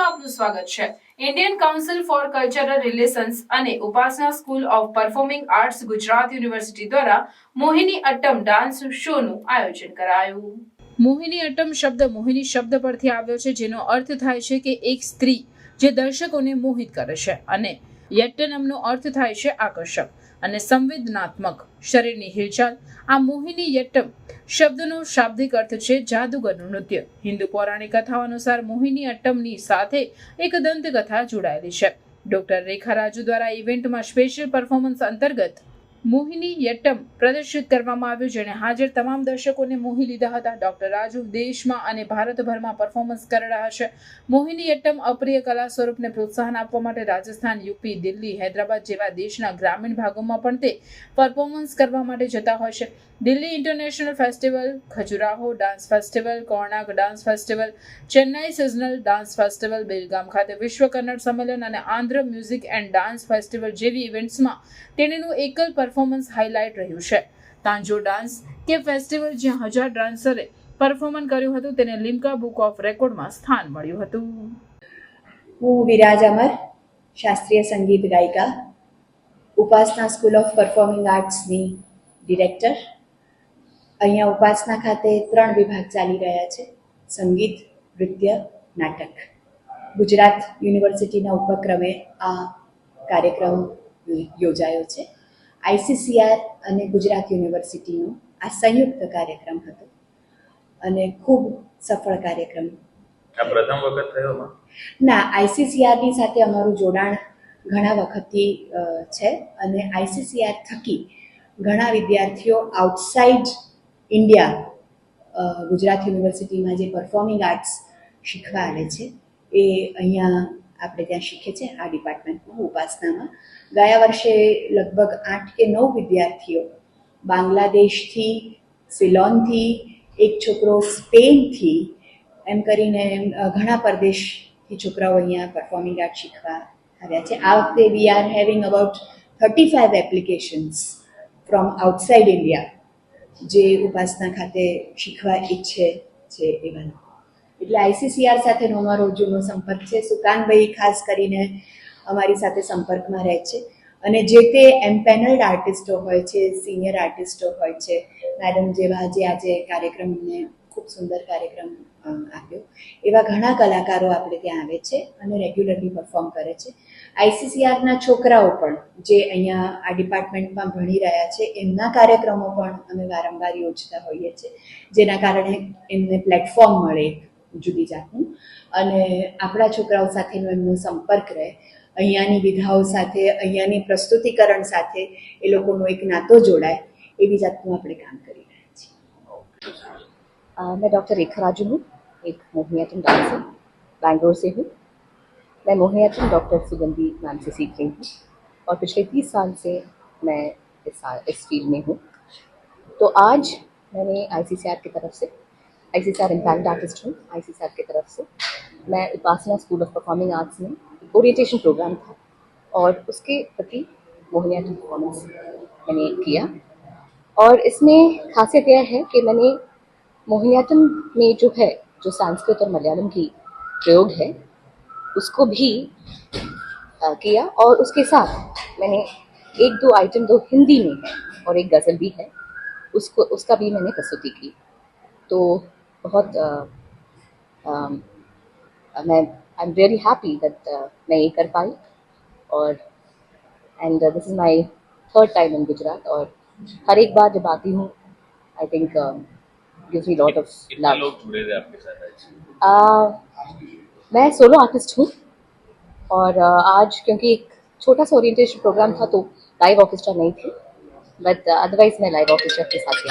બુલેટિનમાં આપનું સ્વાગત છે. Indian council for cultural relations અને Upasana school of performing arts Gujarat university દ્વારા મોહિની અટ્ટમ ડાન્સ શોનું આયોજન કરાયું. મોહિની અટ્ટમ શબ્દ મોહિની શબ્દ પરથી આવ્યો છે, જેનો અર્થ થાય છે કે એક સ્ત્રી જે દર્શકોને મોહિત કરે છે. અને યટ્ટનમનો અર્થ થાય છે આકર્ષક અને સંવેદનાત્મક શરીરની હિલચાલ. આ મોહિની યટ્ટમ શબ્દનો શાબ્દિક અર્થ છે જાદુગરનું નૃત્ય. હિન્દુ પૌરાણિક કથાઓ અનુસાર મોહિની અટ્ટમની સાથે એક દંતકથા જોડાયેલી છે. ડોક્ટર રેખા રાજુ દ્વારા ઇવેન્ટમાં સ્પેશિયલ પરફોર્મન્સ અંતર્ગત મોહિની યટ્ટમ પ્રદર્શિત કરવામાં આવ્યું, જેણે હાજર તમામ દર્શકોને મોહી લીધા હતા. ડોક્ટર રાજુ દેશમાં અને ભારતભરમાં પરફોર્મન્સ કરી રહ્યા છે. મોહિની યટ્ટમ અપ્રિય કલા સ્વરૂપને પ્રોત્સાહન આપવા માટે રાજસ્થાન, યુપી, દિલ્હી, હૈદરાબાદ જેવા દેશના ગ્રામીણ ભાગોમાં પણ તે પરફોર્મન્સ કરવા માટે જતા હોય છે. Delhi international festival, Khajuraho dance festival Konark dance festival, Chennai seasonal dance festival, Belgaum ખાતે વિશ્વ કન્નડ સંમેલન અને Andhra music and dance festival જેવી ઇવેન્ટ્સમાં તેણીનું એકલ પરફોર્મન્સ હાઇલાઇટ રહ્યું છે. તાંજો ડાન્સ કે ફેસ્ટિવલ જ્યાં હજાર ડાન્સરે પરફોર્મન્સ કર્યું હતું, તેને લિમ્કા બુક ઓફ રેકોર્ડમાં સ્થાન મળ્યું હતું. હું વિરાજ અમર, શાસ્ત્રીય સંગીત ગાયિકા, ઉપાસના સ્કૂલ ઓફ પરફોર્મિંગ આર્ટ્સની ડિરેક્ટર અહીંયા ઉપાસના ખાતે ત્રણ વિભાગ ચાલી રહ્યા છે, સંગીત, નૃત્ય, નાટક. ગુજરાત યુનિવર્સિટીના ઉપક્રમે આ કાર્યક્રમ યોજાયો છે. આઈસીસીઆર અને ગુજરાત યુનિવર્સિટીનો આ સંયુક્ત કાર્યક્રમ હતો અને ખૂબ સફળ કાર્યક્રમ. પ્રથમ વખત થયો ના આઈસીસીઆરની સાથે અમારું જોડાણ ઘણા વખતથી છે અને આઈસીસીઆર થકી ઘણા વિદ્યાર્થીઓ આઉટસાઇડ ઇન્ડિયા ગુજરાત યુનિવર્સિટીમાં જે પરફોર્મિંગ આર્ટ્સ શીખવા આવે છે એ અહીંયા આપણે ત્યાં શીખે છે, આ ડિપાર્ટમેન્ટમાં ઉપાસનામાં. ગયા વર્ષે લગભગ આઠ કે નવ વિદ્યાર્થીઓ બાંગ્લાદેશથી, સિલોનથી, એક છોકરો સ્પેનથી, એમ કરીને ઘણા પરદેશથી છોકરાઓ અહીંયા પરફોર્મિંગ આર્ટ શીખવા આવ્યા છે. આ વખતે we are having about thirty five applications from outside India જે ઉપાસના ખાતે શીખવા ઈચ્છે છે એવા લોકો. એટલે આઈસીસીઆર સાથેનો અમારો જૂનો સંપર્ક છે. સુકાનભાઈ ખાસ કરીને અમારી સાથે સંપર્કમાં રહે છે. અને જે તે એમ્પેનલ્ડ આર્ટિસ્ટો હોય છે, સિનિયર આર્ટિસ્ટો હોય છે, મેડમ જેવા જે આજે કાર્યક્રમને ખૂબ સુંદર કાર્યક્રમ આપ્યો. એવા ઘણા કલાકારો આપણે ત્યાં આવે છે અને રેગ્યુલરલી પરફોર્મ કરે છે. આઈસીસીઆરના છોકરાઓ પણ જે અહીંયા આ ડિપાર્ટમેન્ટમાં ભણી રહ્યા છે, એમના કાર્યક્રમો પણ અમે વારંવાર યોજતા હોઈએ છીએ. જેના કારણે એમને પ્લેટફોર્મ મળે જુદી જાતનું અને આપણા છોકરાઓ સાથેનો એમનો સંપર્ક રહે અહીંયાની વિધાઓ સાથે અહીંયાની પ્રસ્તુતિકરણ સાથે એ લોકોનો એક નાતો જોડાય એવી જાતનું આપણે કામ કરી રહ્યા છીએ अ, मैं डॉक्टर रेखा राजू हूँ एक मोहिनीअट्टम डांसर बैंगलोर से हूँ मैं मोहिनीअट्टम डॉक्टर सुगंधी मैम से सीख रही हूँ और पिछले तीस साल से मैं इस सा- इस फील्ड में हूँ तो आज मैंने आई की तरफ से I C R impact artist हूँ आई की तरफ़ से। मैं Upasana school of performing arts में ओरिएंटेशन प्रोग्राम था और उसके प्रति मोहिनीअट्टम परफॉर्मेंस मैंने किया। और इसमें खासियत यह है कि मैंने मोहिनीअट्टम में जो है जो संस्कृत और मलयालम की प्रयोग है उसको भी अ, किया और उसके साथ मैंने एक दो आइटम दो हिंदी में है और एक गज़ल भी है उसको उसका भी मैंने प्रस्तुति की। तो बहुत अ, मैं I am very happy that मैं ये कर पाई और and this is my third time in Gujarat और हर एक बार जब आती हूँ I think gives me lot of love लोग जुड़े थे आपके साथ मैं सोलो आर्टिस्ट हूँ और आ, आज क्योंकि एक छोटा सा ओरिएंटेशन प्रोग्राम था तो लाइव ऑर्केस्ट्रा नहीं थी बट अदरवाइज़ मैं लाइव ऑर्केस्ट्रा के साथ